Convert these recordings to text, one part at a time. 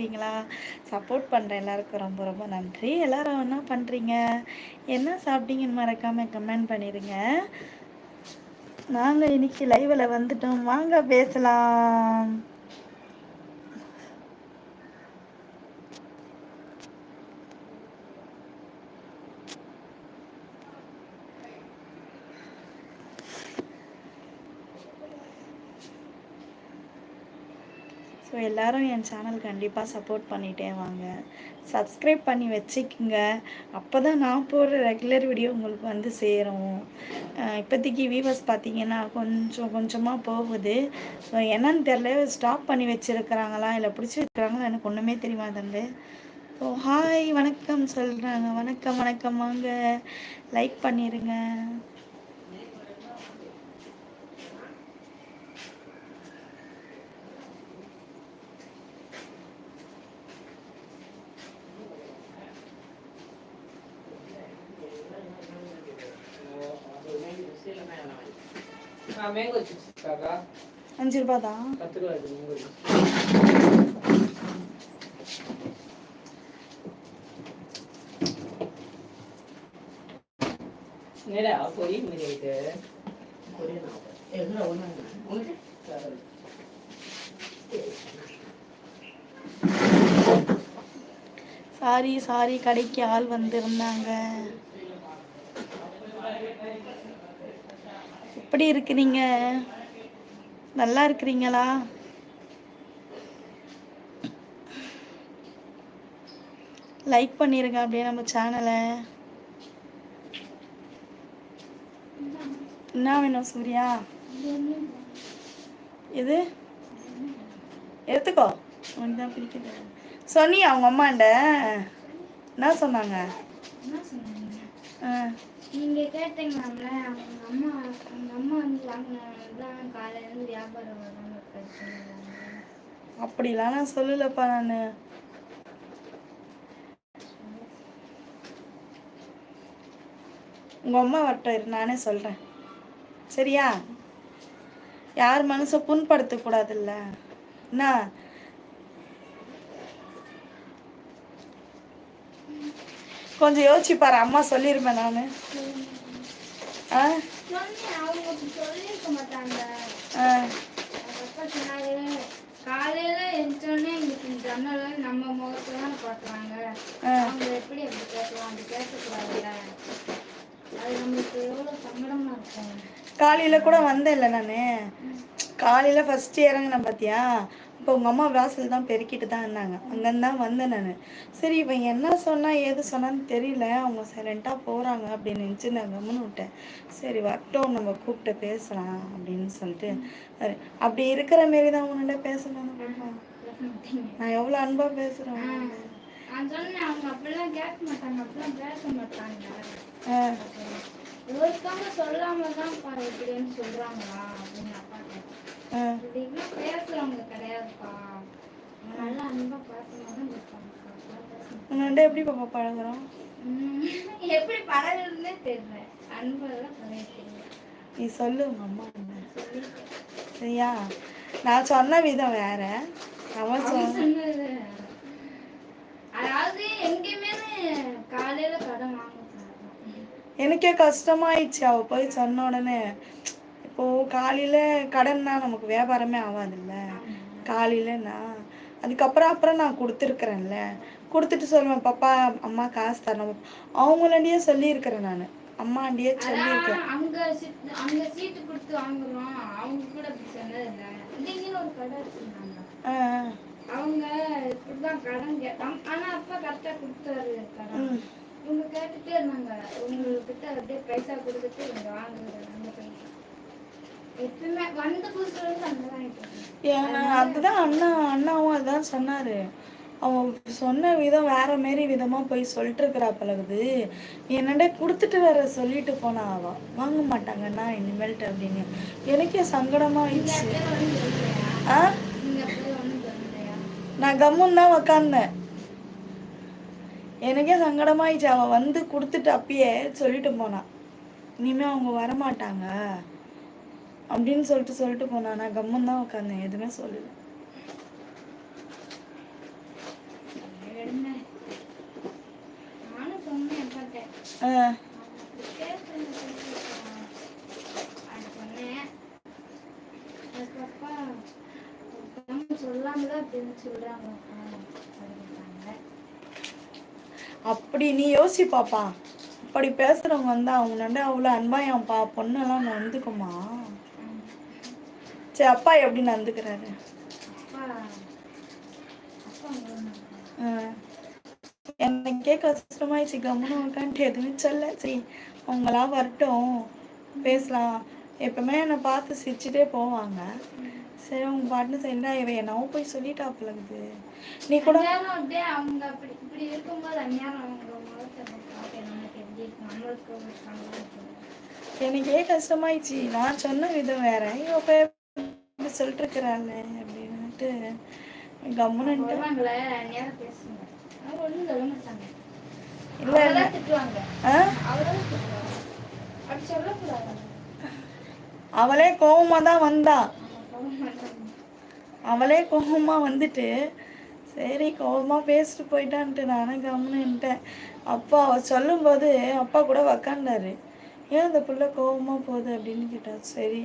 இருக்கிறீங்களா சப்போர்ட் பண்ணுற எல்லாருக்கும் ரொம்ப ரொம்ப நன்றி. எல்லாரும் என்ன பண்ணுறீங்க என்ன சாப்பிட்டீங்கன்னு மறக்காமல் கமெண்ட் பண்ணிடுங்க. நாங்கள் இன்னைக்கு லைவில் வந்துட்டோம். வாங்க பேசலாம். ஸோ எல்லோரும் என் சேனல் கண்டிப்பாக சப்போர்ட் பண்ணிகிட்டே வாங்க. சப்ஸ்கிரைப் பண்ணி வச்சுக்கோங்க. அப்போ தான் நான் போடுற ரெகுலர் வீடியோ உங்களுக்கு வந்து சேரும். இப்போதைக்கு வியூவர்ஸ் பார்த்தீங்கன்னா கொஞ்சம் கொஞ்சமாக போகுது. ஸோ என்னன்னு தெரில ஸ்டாப் பண்ணி வச்சுருக்கிறாங்களா? இல்லை பிடிச்சிருக்கிறாங்களா? எனக்கு ஒன்றுமே தெரியுமா தம்பி ஸோ ஹாய் வணக்கம் சொல்கிறாங்க வணக்கம் வணக்கம். வாங்க. லைக் பண்ணிடுங்க மேங்கோ சிப்ஸ் அஞ்சு ரூபா தான் பத்து ரூபா இருக்கு மேங்கோ நேரா போய் கொரியனா சாரி சாரி கடைக்கு ஆள் வந்திருந்தாங்க. எப்படி இருக்கிறீங்க? நல்லா இருக்கிறீங்களா? லைக் பண்ணிருங்க அப்படியே நம்ம சேனலை என்ன வேணும் சூர்யா? இது எடுத்துக்கோ. உனக்கு தான் பிடிக்குது. சொன்னியா அவங்க அம்மாண்ட என்ன சொன்னாங்க? ஆ. நீங்க கேட்டீங்களாம்ல அவங்க அம்மா அவங்க அம்மா வந்து வாங்கினதான் காலையில இருந்து வியாபாரம் வராம பிரச்சனை அப்படிலாம் நான் சொல்லலப்பா நான். உங்க அம்மா வரட்டும் நானே சொல்றேன். சரியா? யார் மனசை புண்படுத்தக்கூடாதுல்ல? என்ன கொஞ்சம் யோசிச்சு பாரு அம்மா சொல்லிருப்பேன் நான். ஆ? காலையில எழுந்தோடனே இன்னைக்கு ஜன்னல நம்ம முகத்துல தான் பாக்குறாங்க ஆ. அவங்க எப்படி அப்படி பேசலாம் அப்படி பேசக்கூடாதுல்ல அது நம்மளுக்கு எவ்வளவு சங்கடமா இருக்கும். காலையில கூட வந்தேன்ல நான். காலையில ஃபர்ஸ்ட் இறங்கினேன் பார்த்தியா இப்போ உங்கள் அம்மா வாசல் தான் பெருக்கிட்டு தான் இருந்தாங்க. அங்கேருந்து தான் வந்தேன் நான். சரி இவன் என்ன சொன்னா ஏது சொன்னான்னு தெரியல. அவங்க சைலண்ட்டாக போகிறாங்க அப்படின்னு நினச்சி நான் கம்முன்னு விட்டேன். சரி வரட்டும் நம்ம கூப்பிட்டு பேசலாம் அப்படின்னு சொல்லிட்டு. சரி அப்படி இருக்கிற மாரி தான் உன்னிட்ட பேசணும்னு சொல்லுவாங்க பேச மாட்டீங்க நான் எவ்வளோ அன்பாக பேசுகிறேன் நான் சொன்னேன் அவங்க அப்படிலாம் கேட்க மாட்டாங்க. அப்படிலாம் பேச மாட்டாங்க. ஆ. ஒருத்தவங்க சொல்லாம தான் இப்படின்னு சொல்றாங்களா அப்படின்னு அப்பா கேட்டேன் உன்னிட்ட எப்படி பாப்பா பழகுறோம் எப்படி பழகுறதுன்னே தெரியல. அன்பெல்லாம் நீ சொல்லு அம்மா என்ன? சரியா? நான் சொன்ன விதம் வேற. அவன் சொன்ன சொன்னது. அதாவது எங்கேயுமே காலையில கடன் வாங்க. எனக்கே கஷ்டமாயிடுச்சு. அவ போய் சொன்ன உடனே. இப்போ காலையில கடன்னா நமக்கு வியாபாரமே ஆகாதுல்ல காலையில நான் அதுக்கப்புறம் அப்புறம் நான் கொடுத்துருக்குறேன்ல. கொடுத்துட்டு சொல்லுவேன் பாப்பா அம்மா காசு தரணும். அவங்களாண்டியே சொல்லியிருக்கிறேன் நான். அம்மாண்டியே சொல்லியிருக்கேன் சீட் அங்க சீட்டு கொடுத்து வாங்குறோம். அவங்க கூட சொன்னது அவங்க இப்படிதான் கடன் கேட்டாங்க ஆனா அப்பா கரெக்டா கொடுத்தாரு கடன் ம். இவங்க கேட்டுட்டே இருந்தாங்க. உங்ககிட்ட அப்படியே பைசா கொடுத்துட்டு இங்க வாங்குறது அந்த பைசா எப்பவுமே வந்த புதுசுல இருந்து அங்கதான் ஆயிட்டு ஏன்னா அதுதான் அண்ணா அண்ணாவும் அதான் சொன்னாரு. அவன் சொன்ன விதம் வேற மாரி விதமா போய் சொல்லிட்டு இருக்கிறா பழகுது என்னடா கொடுத்துட்டு வேற சொல்லிட்டு போனா அவ? வாங்க மாட்டாங்கண்ணா இனிமேல்ட்டு அப்படின்னு. எனக்கே சங்கடமா ஆயிடுச்சு. ஆ? நான் கம்முன்னு தான் உக்காந்தேன். எனக்கே சங்கடமாயிடுச்சு அவன் வந்து கொடுத்துட்டு அப்பயே சொல்லிட்டு போனான் இனிமே அவங்க வரமாட்டாங்க. அப்படின்னு சொல்லிட்டு சொல்லிட்டு போனான். நான் கம்மன் தான் உட்காந்தேன் எதுவுமே சொல்லல. அப்படி நீ யோசி பாப்பா. அப்படி பேசுறவங்க வந்து அவங்க நண்டு அவ்வளோ அன்பா பொண்ணெல்லாம் நடந்துக்குமா சரி அப்பா எப்படி நடந்துக்கிறாரு. எனக்கே கஷ்டமாயிடுச்சு கம்முன்னு உட்காந்துட்டு எதுவுமே சொல்ல சரி அவங்களா வரட்டும் பேசலாம். எப்பவுமே என்னை பார்த்து சிரிச்சுட்டே போவாங்க. சரி அவங்க பாட்டுன்னு சரிடா இவ என்னவோ போய் சொல்லிட்டாப்புல இருக்குது. நீ கூட அவங்க அப்படி இப்படி இருக்கும்போது. எனக்கே கஷ்டமாயிடுச்சு. நான் சொன்ன விதம் வேற. இவ இப்படி சொல்லிட்டு இருக்கிறாள் அப்படின்னுட்டு கம்முன்னு இல்ல, அவளே கோவமா தான் வந்தா அவளே கோவமா வந்துட்டு சரி கோவமா பேசிட்டு போயிட்டான்ட்டு நானும் கம்முன்னுட்டேன் அப்பா அவ சொல்லும்போது அப்பா கூட உக்காண்டாரு ஏன் அந்த புள்ள கோவமா போகுது அப்படின்னு கேட்டா சரி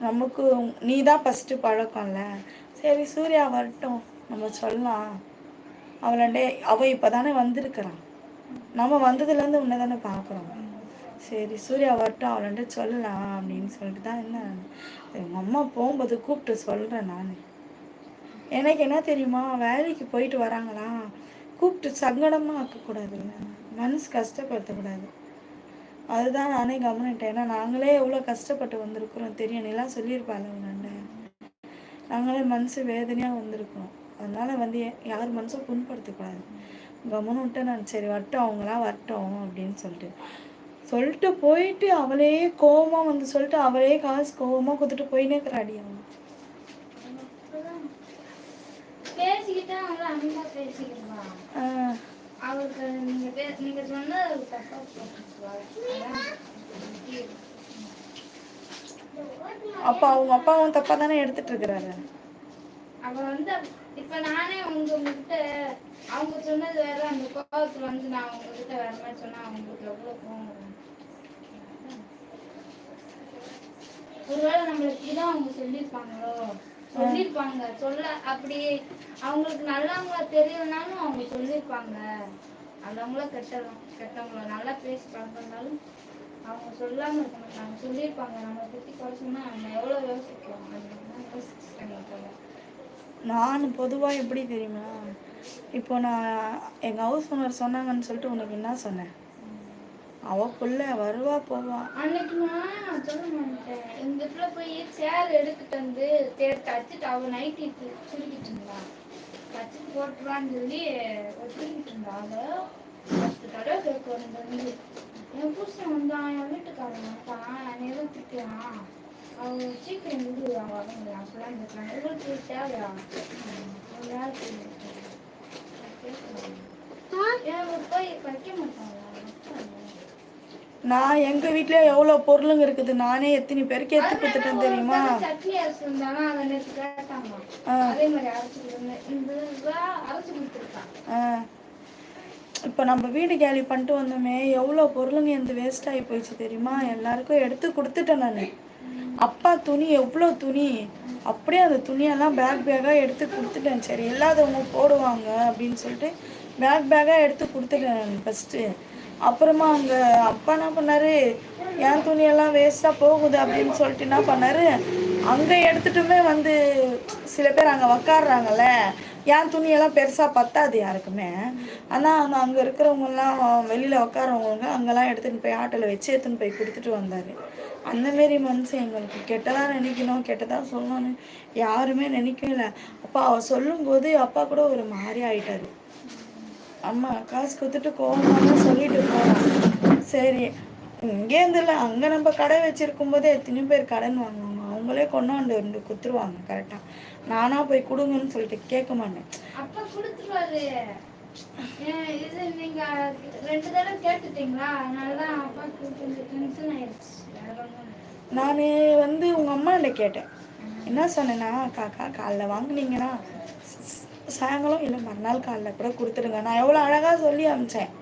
நமக்கு நீ தான் ஃபஸ்ட்டு பழக்கம்ல. சரி சூர்யா வரட்டும். நம்ம சொல்லலாம். அவளண்டே அவள் இப்போ தானே வந்திருக்கிறான். நம்ம வந்ததுலேருந்து உன்னை தானே பார்க்குறோம். சரி சூர்யா வரட்டும். அவளாண்ட சொல்லலாம் அப்படின்னு சொல்லிட்டு தான் என்ன? எங்கள் அம்மா போகும்போது கூப்பிட்டு சொல்கிறேன் நான். எனக்கு என்ன தெரியுமா? வேலைக்கு போயிட்டு வராங்களா? கூப்பிட்டு சங்கடமாக ஆக்கக்கூடாதுல்ல மனசு கஷ்டப்படுத்தக்கூடாது. அதுதான் நானே கவனிட்டேன். ஏன்னா நாங்களே எவ்வளோ கஷ்டப்பட்டு வந்திருக்கிறோம். தெரியும் நீலாம் சொல்லியிருப்பாள் உன்னாண்ட நாங்களே மனசு வேதனையாக வந்திருக்கோம் அதனால வந்து யார் மனசும் புண்படுத்தக்கூடாது. கவனம் விட்டு நான் சரி வரட்டும் அவங்களாம் வரட்டும் அப்படின்னு சொல்லிட்டு. சொல்லிட்டு போயிட்டு அவளே கோவமா வந்து சொல்லிட்டு அவளே காசு கோவமா கொடுத்துட்டு போயினே இருக்கிறாடி அவன். பேசிக்கிட்டா அவங்க அன்பா பேசிக்கலாம் ஆஹ் அவருக்கு நீங்க பே- நீங்க சொன்னது அவருக்கு தப்பா அப்ப அவங்க அப்பாவும் தப்பா தானே எடுத்துட்டு இருக்கிறாரு அவ வந்து இப்ப நானே உங்க உங்ககிட்ட அவங்க சொன்னது வேற அந்த கோபத்துல வந்து நான் உங்ககிட்ட வேற மாதிரி சொன்னா அவங்களுக்கு எவ்வளவு கோவம் ஒருவேளை நம்மள இப்படிதான் அவங்க சொல்லியிருப்பாங்களோ? சொல்லியிருப்பாங்க சொல்ல அப்படி அவங்களுக்கு நல்லவங்கள தெரியலனாலும் அவங்க சொல்லியிருப்பாங்க நல்லவங்கள கெட்டவங்க கெட்டவங்கள நல்லா பேசி பழக்கம்னாலும் அவங்க சொல்லாம இருக்க மாட்டாங்க. சொல்லியிருப்பாங்க நம்மளை பத்தி குறைச்சோம்னா நம்ம எவ்வளவு யோசிக்கிறோம்? அதுதான் யோசிச்சுட்டாங்க நான் பொதுவாக எப்படி தெரியுமா? இப்போ நான் எங்கள் ஹவுஸ் ஓனர் சொன்னாங்கன்னு சொல்லிட்டு உனக்கு என்ன சொன்னேன்? அவ புள்ள வருவா போவா. அன்னைக்கு நான் சொல்ல மாட்டேன். இந்த இடத்துல போய் சேர் எடுத்துட்டு வந்து தேர் தச்சுட்டு அவ நைட்டி சுருக்கிட்டு இருந்தா. தச்சுட்டு போட்டுருவான்னு சொல்லி ஒத்துக்கிட்டு இருந்தா. அவ பத்து தடவை கேட்க வந்து என் புருஷன் வந்தான் என் வீட்டுக்காரன் வந்தான் என்னைய தான் திட்டுறான் அவங்க சீக்கிரம் விடு அவங்க அவங்க அப்படிலாம் இருக்காங்க உங்களுக்கு தேவையா? போய் வைக்க மாட்டாங்க நான் எங்க வீட்லயே எவ்வளவு பொருளுங்க இருக்குது? நானே எத்தனை பேருக்கு எடுத்து கொடுத்துட்டேன் தெரியுமா? இப்போ நம்ம வீடு கேலி பண்ணிட்டு வந்தோமே எவ்வளோ பொருளுங்க எந்த வேஸ்ட் ஆகி போயிடுச்சு தெரியுமா? எல்லாருக்கும் எடுத்து கொடுத்துட்டேன் நான். அப்பா துணி எவ்வளோ துணி? அப்படியே அந்த துணியெல்லாம் பேக் பேக்காக எடுத்து கொடுத்துட்டேன். சரி இல்லாதவங்க போடுவாங்க அப்படின்னு சொல்லிட்டு பேக் பேக்காக எடுத்து கொடுத்துட்டேன் நான் ஃபஸ்ட்டு அப்புறமா அங்கே அப்பா என்ன பண்ணாரு என் துணியெல்லாம் வேஸ்ட்டாக போகுது அப்படின்னு சொல்லிட்டு என்ன பண்ணாரு? அங்கே எடுத்துட்டுமே வந்து சில பேர் அங்கே உக்காடுறாங்கல்ல என் துணியெல்லாம் பெருசாக பத்தாது யாருக்குமே. ஆனால் அங்கே அங்கே இருக்கிறவங்கெல்லாம் வெளியில் உக்காரவங்க அங்கெல்லாம் எடுத்துகிட்டு போய் ஆட்டோவில் வச்சு எடுத்துன்னு போய் கொடுத்துட்டு வந்தார். அந்தமாரி மனுஷன் எங்களுக்கு கெட்டதாக நினைக்கணும் கெட்டதாக சொல்லணும்னு யாருமே நினைக்கவே இல்லை. அப்பா அவ சொல்லும்போது அப்பா கூட ஒரு மாறி ஆயிட்டாரு. அம்மா காசு கொடுத்துட்டு கோவமாக சொல்லிட்டு போகிறான் சரி இங்கேருந்து இல்லை அங்கே நம்ம கடை வச்சிருக்கும் போதே எத்தனை பேர் கடன் வாங்குவாங்க. அவங்களே கொண்டாந்து வந்து குத்துருவாங்க கரெக்டாக நானாக போய் கொடுங்கன்னு சொல்லிட்டு கேட்க மாட்டேன். அப்பா கொடுத்துருவாரு. ஏன் இது நீங்க ரெண்டு தடவை கேட்டுட்டீங்களா? அதனாலதான் அப்பாவுக்கு கொஞ்சம் டென்ஷன் ஆயிடுச்சு. வேற ஒண்ணும் இல்ல. நான் வந்து உங்கள் அம்மாண்ட கேட்டேன். என்ன சொன்னேன்னா காக்கா காலைல வாங்குனீங்கன்னா சாயங்காலம் இல்லை மறுநாள் காலைல கூட கொடுத்துருங்க நான் எவ்வளோ அழகாக சொல்லி அனுப்பிச்சேன்.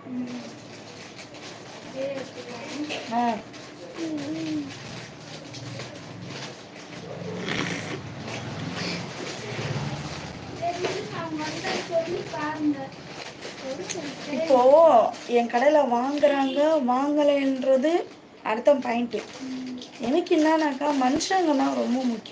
ஆ. இப்போ என் கடையில் வாங்குறாங்க வாங்கலைன்றது அடுத்த பாயிண்ட்டு எனக்கு என்னன்னாக்கா மனுஷங்கலாம் ரொம்ப முக்கியம்.